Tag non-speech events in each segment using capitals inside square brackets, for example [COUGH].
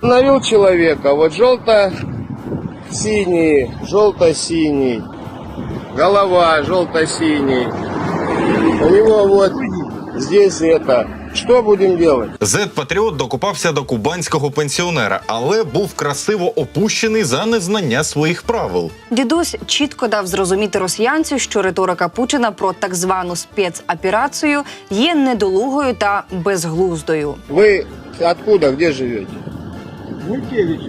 Установил человека, вот желто-синий, желто-синий, голова желто-синий. У него вот здесь это. Что будем делать? Зет-патріот докупався до кубанського пенсіонера, але був красиво опущений за незнання своїх правил. Дідусь чітко дав зрозуміти росіянцю, що риторика Путіна про так звану спецоперацію є недолугою та безглуздою. Вы откуда, где живете? Гулькевич.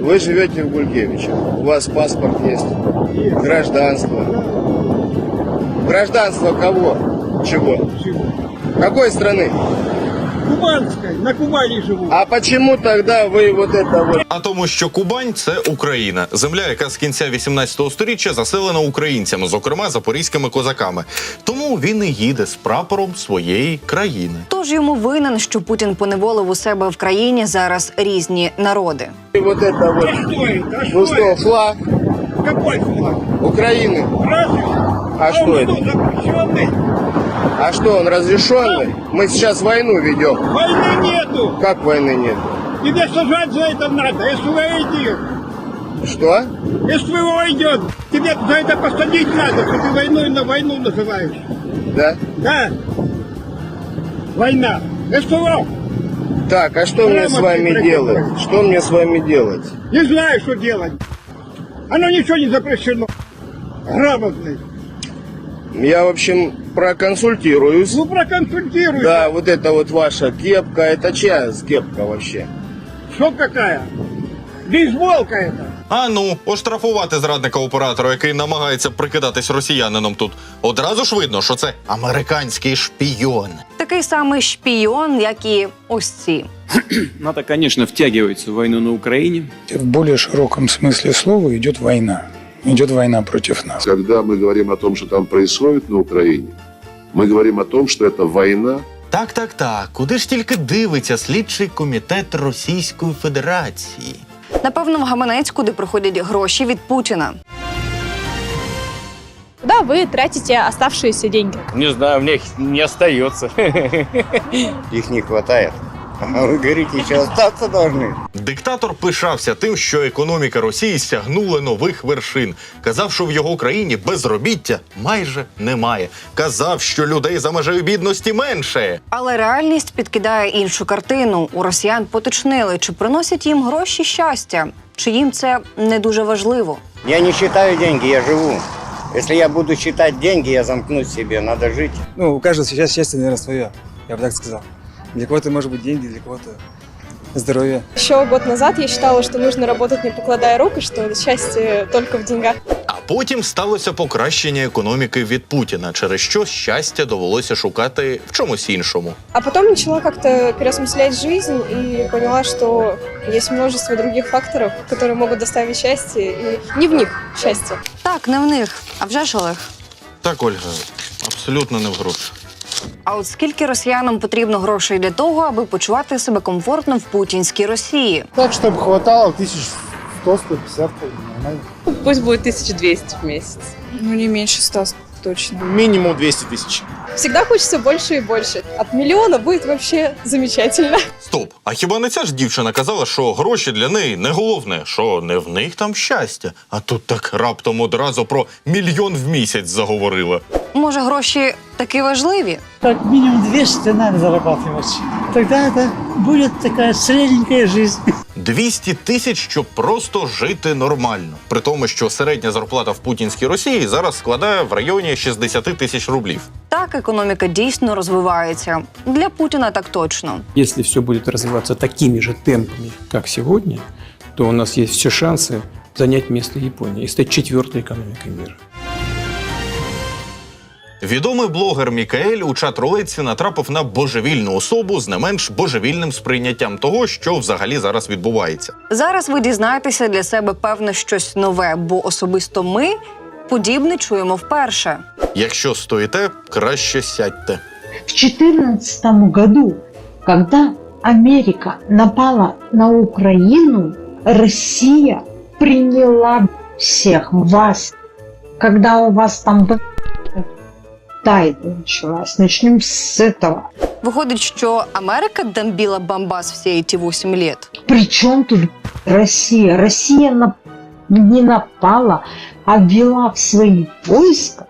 Вы живете в Гулькевиче. У вас паспорт есть. Гражданство. Гражданство кого? Чего? Чего? Какой страны? Кубанской, на Кубани живу. А почему тогда вы вот это вот А тому, що Кубань це Україна, земля, яка з кінця 18 століття заселена українцями, зокрема запорізькими козаками. Тому він і їде з прапором своєї країни. Тож йому винен, що Путін поневолив у себе в країні зараз різні народи. вот это вот? А что это? А Ну что что, это? флаг Какой флаг? Украины? Разве? А что он это? что, запрещенный? А что, он разрешенный? Мы сейчас войну ведем. Войны нету. Как войны нет? Тебе сажать за это надо. СВО идет. Что? СВО идет. Тебе за это посадить надо, что ты войной на войну называешь. Да? Да. Война. СВО. Так, а что мне с вами делать? Что мне с вами делать? Не знаю, что делать. Оно ничего не запрещено. Грамотный. Я, в общем, проконсультируюсь. Ну, проконсультируй. Да, вот это вот ваша кепка, это чья кепка вообще? Что какая? Бейсболка это. А ну, оштрафувати зрадника оператора, який намагається прикидатись росіянином тут. Одразу ж видно, що це американський шпійон. Такий самий шпійон, як і ось ці. НАТО, конечно, втягивается в войну на Украине. В более широком смысле слова идет война. Идет война против нас. Когда мы говорим о том, что там происходит на Украине, мы говорим о том, что это война, Так, так, так. Куди ж тільки дивиться слідчий комітет Російської Федерації? Напевно, в гаманець, куди приходять гроші від Путіна. Куда вы тратите оставшиеся деньги? Не знаю, мне их не остается. Их не хватает. А вы говорите, еще остаться должны. Диктатор пишався тим, що економіка Росії сягнула нових вершин. Казав, що в його країні безробіття майже немає. Казав, що людей за межею бідності менше. Але реальність підкидає іншу картину. У росіян поточнили, чи приносять їм гроші щастя, чи їм це не дуже важливо. Я не считаю деньги, я живу. Если я буду считать деньги, я замкнусь в себе, надо жить. Ну, у каждого сейчас счастье, наверное, свое, я бы так сказал. Для кого-то может быть деньги, для кого-то здоровье. Еще год назад я считала, что нужно работать не покладая рук, и что счастье только в деньгах. А потім сталося покращення економіки від Путіна, через що щастя довелося шукати в чомусь іншому. А потом начала как-то переосмыслять жизнь и поняла, что есть множество других факторов, которые могут доставить счастье, и не в них счастье. Так, не в них, а вже ж Олег. Так, Ольга, абсолютно не в грошах. А от скільки росіянам потрібно грошей для того, аби почувати себе комфортно в путінській Росії? Так, чтобы хватало тысяч 100-150, нормально. Пусть будет 1200 в месяц. Ну, не меньше ста точно. Минимум 200 тысяч. Всегда хочется больше и больше. От миллиона будет вообще замечательно. Стоп, а хіба не ця ж дівчина казала, що гроші для неї не головне, що не в них там щастя? А тут так раптом одразу про мільйон в місяць заговорила. Може, гроші таки важливі? Как минимум 200 надо зарабатывать. Тогда это будет такая средненькая жизнь. 200 тисяч, щоб просто жити нормально. При тому, що середня зарплата в путінській Росії зараз складає в районі 60 тисяч рублів. Так, економіка дійсно розвивається. Для Путіна так точно. Если все будет развиваться такими же темпами, как сегодня, то у нас есть все шансы занять место Японии и стать четвертой экономикой мира. Відомий блогер Мікаель у чат рулетці натрапив на божевільну особу з не менш божевільним сприйняттям того, що взагалі зараз відбувається. Зараз ви дізнаєтеся для себе певне щось нове, бо особисто ми подібне чуємо вперше. Якщо стоїте, краще сядьте. В 2014 году, когда Америка напала на Украину, Россия приняла всех вас. Когда у вас там Аль-Каида началась. Начнем с этого. Виходить, що Америка дамбіла Бамбас всі ці 8 лет. Причем тут Россия? Россия на- не напала, а ввела в свои войска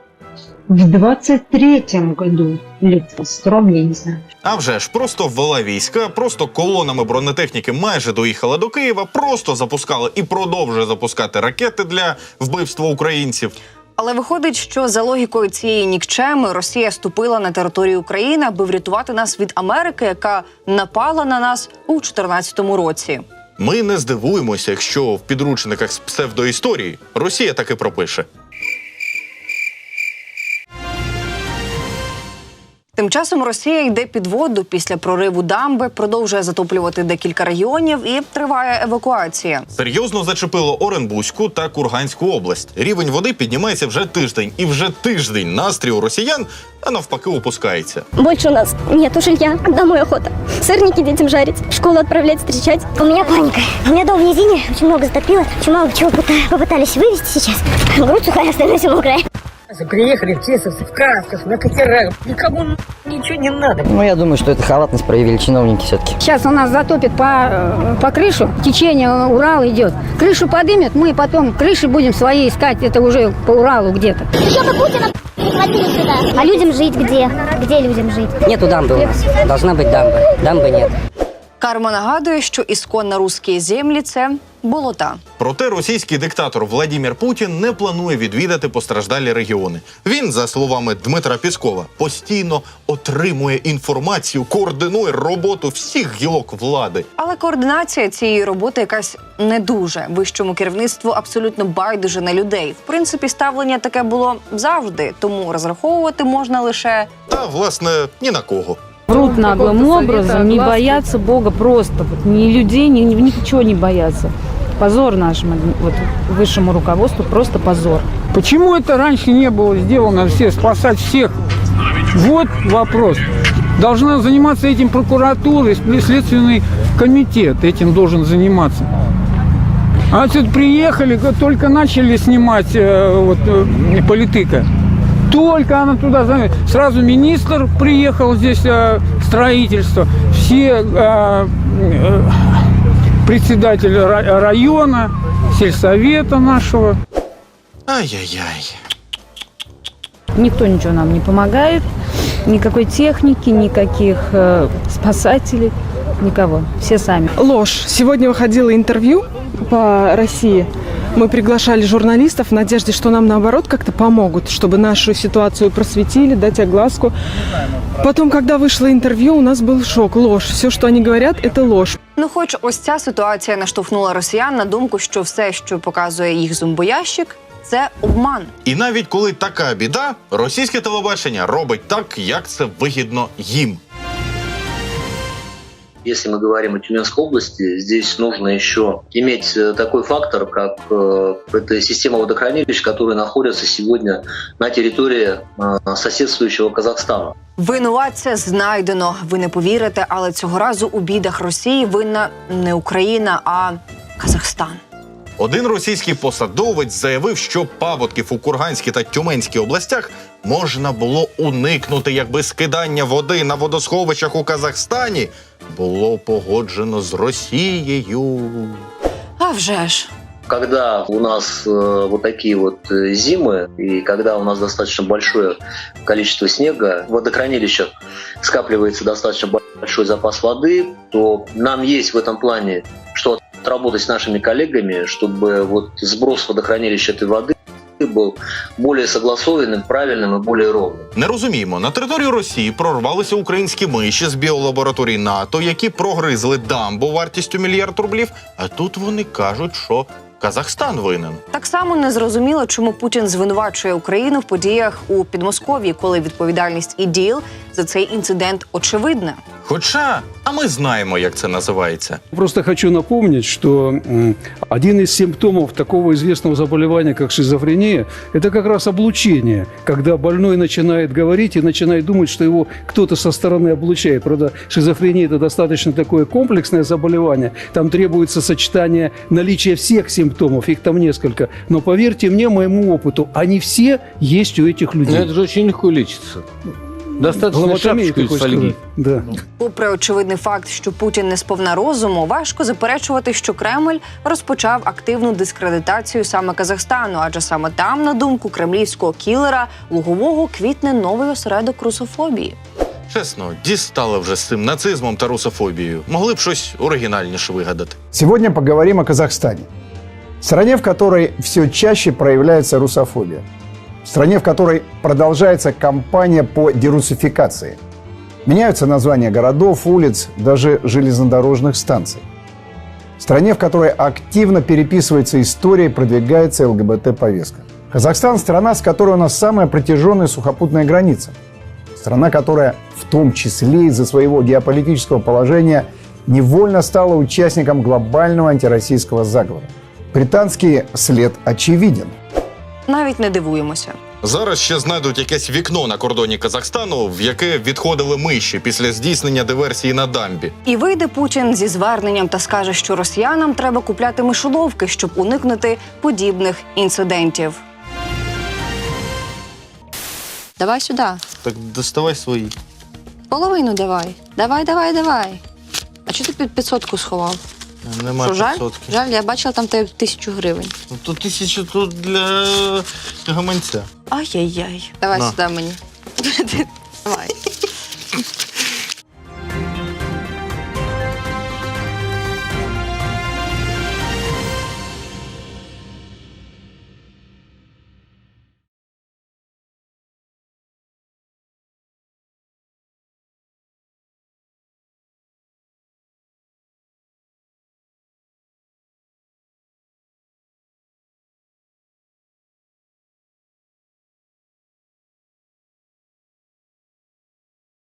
в 23-м году. 22 я не знаю. А вже ж просто ввела війська, просто колонами бронетехніки майже доїхала до Києва, просто запускала і продовжує запускати ракети для вбивства українців. Але виходить, що за логікою цієї нікчеми Росія ступила на територію України, аби врятувати нас від Америки, яка напала на нас у 2014 році. Ми не здивуємося, якщо в підручниках з псевдоісторії Росія таки пропише. Тим часом Росія йде під воду після прориву дамби, продовжує затоплювати декілька регіонів і триває евакуація. Серйозно зачепило Оренбузьку та Курганську область. Рівень води піднімається вже тиждень, і вже тиждень настрій у росіян, а навпаки, опускається. Больше у нас нету жилья. Домой охота. Сырники детям жарить. В школу отправлять встречать. У меня паника. У меня дом в низине. Очень много затопило. Очень мало чего пыта- попытались вывести сейчас. Грудь сухая, остальное все мокрое. Приехали в Чесовцы, в красках, на катерах. Никому ничего не надо. Ну, я думаю, что это халатность проявили чиновники все-таки. Сейчас у нас затопит по, э, по крышу. Течение Урала идет. Крышу подымет, мы потом крыши будем свои искать. Это уже по Уралу где-то. А людям жить где? Где людям жить? Нету дамбы у нас. Должна быть дамба. Дамбы нет. Карма нагадує, що ісконно русські землі це болота. Проте російський диктатор Владімір Путін не планує відвідати постраждалі регіони. Він, за словами Дмитра Піскова, постійно отримує інформацію, координує роботу всіх гілок влади. Але координація цієї роботи якась не дуже. Вищому керівництву абсолютно байдуже на людей. В принципі, ставлення таке було завжди, тому розраховувати можна лише Та, власне, ні на кого. Врут наглым образом, не боятся Бога просто. Вот, ни людей, ни, ни- ничего не боятся. Позор нашему вот, высшему руководству, просто позор. Почему это раньше не было сделано все, спасать всех? Вот вопрос. Должна заниматься этим прокуратура следственный комитет этим должен заниматься. А отсюда приехали, как только начали снимать э, вот, э, политыка. Только она туда сразу министр приехал здесь э, строительство, все э, э, председатели ра- района, сельсовета нашего. Ай-яй-яй. Никто ничего нам не помогает, никакой техники, никаких э, спасателей, никого. Все сами. Ложь. Сегодня выходило интервью по России. Мы приглашали журналистов в надежде, что нам наоборот как-то помогут, чтобы нашу ситуацию просветили, дать огласку. Потом, когда вышло интервью, у нас был шок. Ложь. Все, что они говорят, это ложь. Ну, хоч ось ця ситуація наштовхнула росіян на думку, що все, що показує їх зомбоящик, це обман. І навіть коли така біда, російське телебачення робить так, як це вигідно їм. Если мы говорим о Тюменской области, здесь нужно еще иметь э, такой фактор, как э, это система водохранилищ, которые находятся сегодня на территории э, соседствующего Казахстана. Винуватця знайдено. Ви не повірите, але цього разу у бідах Росії винна не Україна, а Казахстан. Один російський посадовець заявив, що паводків у Курганській та Тюменській областях можна було уникнути, якби скидання води на водосховищах у Казахстані було погоджено з Росією. А вже ж. Когда у нас э, вот такие вот э, зимы, и когда у нас достаточно большое количество снега, в водохранилищах скапливается достаточно большой запас воды, то нам есть в этом плане что отработать с нашими коллегами, чтобы вот сброс водохранилища этой воды был более согласованным, правильным и более ровным. Не розуміємо, на територію Росії прорвалися українські миші з біолабораторій НАТО, які прогризли дамбу вартістю мільярд рублів. А тут вони кажуть, що Казахстан винен. Так само не зрозуміло, чому Путін звинувачує Україну в подіях у Підмосков'ї, коли відповідальність і ДІЛ за цей інцидент очевидна. Хоча, а ми знаємо, як це називається. Просто хочу напомнить, что один из симптомов такого известного заболевания, как шизофрения, это как раз облучение, когда больной начинает говорить и начинает думать, что его кто-то со стороны облучает. Правда, шизофрения – это достаточно такое комплексное заболевание, там требуется сочетание наличия всех симптомов, их там несколько. Но поверьте мне, моему опыту, они все есть у этих людей. это же очень легко лечится. Достаточно шапочку хочешь фольги. Да. Попри очевидний факт, що Путін не сповна розуму, важко заперечувати, що Кремль розпочав активну дискредитацію саме Казахстану, адже саме там, на думку кремлівського кілера Лугового, квітне новий осередок русофобії. Чесно, дістали вже з цим нацизмом та русофобією. Могли б щось оригінальніше вигадати. Сегодня поговорим о Казахстане. Стране, в которой все чаще проявляется русофобия. Стране, в которой продолжается кампания по дерусификации. Меняются названия городов, улиц, даже железнодорожных станций. Стране, в которой активно переписывается история и продвигается ЛГБТ-повестка. Казахстан – страна, с которой у нас самая протяженная сухопутная граница. Страна, которая в том числе из-за своего геополитического положения невольно стала участником глобального антироссийского заговора. Британский след очевиден. Навіть не дивуємося. Зараз ще знайдуть якесь вікно на кордоні Казахстану, в яке відходили миші після здійснення диверсії на дамбі. І вийде Путін зі зверненням та скаже, що росіянам треба купляти мишоловки, щоб уникнути подібних інцидентів. Давай сюди. Так доставай свої. Половину давай. Давай, давай, давай. А чого ти під 500 сховав? Нема Що, жаль? Жаль, я бачила там тебе тисячу гривень. Ну, то тисяча тут для гаманця. Ай-яй-яй. Давай На. сюди мені. [LAUGHS] Давай.